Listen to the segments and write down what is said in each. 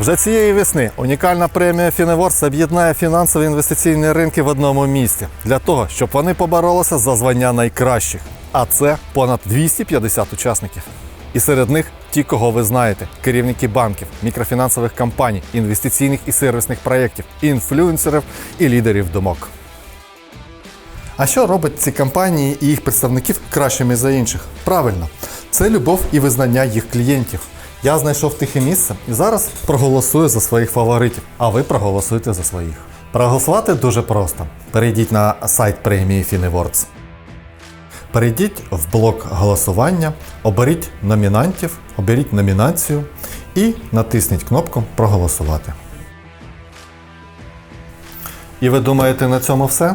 Вже цієї весни унікальна премія Fineworks об'єднає фінансові інвестиційні ринки в одному місці для того, щоб вони поборолися за звання найкращих. А це понад 250 учасників. І серед них ті, кого ви знаєте: керівники банків, мікрофінансових компаній, інвестиційних і сервісних проєктів, інфлюенсерів і лідерів думок. А що робить ці компанії і їх представників кращими за інших? Правильно, це любов і визнання їх клієнтів. Я знайшов тихе місце і зараз проголосую за своїх фаворитів, а ви проголосуйте за своїх. Проголосувати дуже просто. Перейдіть на сайт премії Fineworks. Перейдіть в блок голосування, оберіть номінантів, оберіть номінацію і натисніть кнопку Проголосувати. І ви думаєте, на цьому все?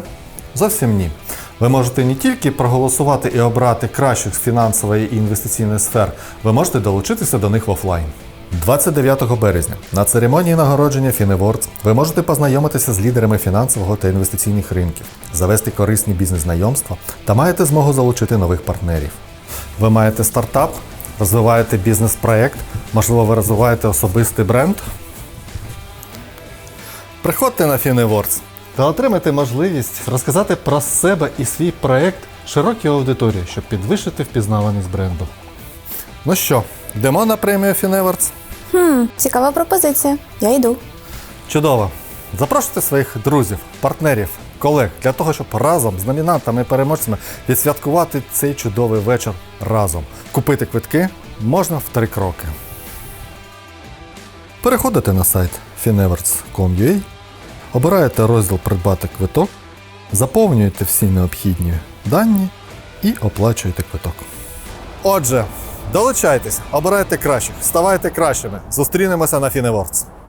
Зовсім ні. Ви можете не тільки проголосувати і обрати кращих з фінансової і інвестиційної сфер, ви можете долучитися до них в офлайн. 29 березня на церемонії нагородження Fineworks ви можете познайомитися з лідерами фінансового та інвестиційних ринків, завести корисні бізнес-знайомства та маєте змогу залучити нових партнерів. Ви маєте стартап, розвиваєте бізнес-проект, можливо, ви розвиваєте особистий бренд. Приходьте на Fineworks та отримайте можливість розказати про себе і свій проект широкій аудиторії, щоб підвищити впізнаваність бренду. Ну що, йдемо на премію Fineworks? Хм, цікава пропозиція. Я йду. Чудово! Запрошуйте своїх друзів, партнерів, колег для того, щоб разом з номінантами і переможцями відсвяткувати цей чудовий вечір разом. Купити квитки можна в три кроки. Переходите на сайт fineworks.com.ua, обираєте розділ Придбати квиток, заповнюєте всі необхідні дані і оплачуєте квиток. Отже, долучайтесь, обирайте кращих, ставайте кращими. Зустрінемося на Fineworks.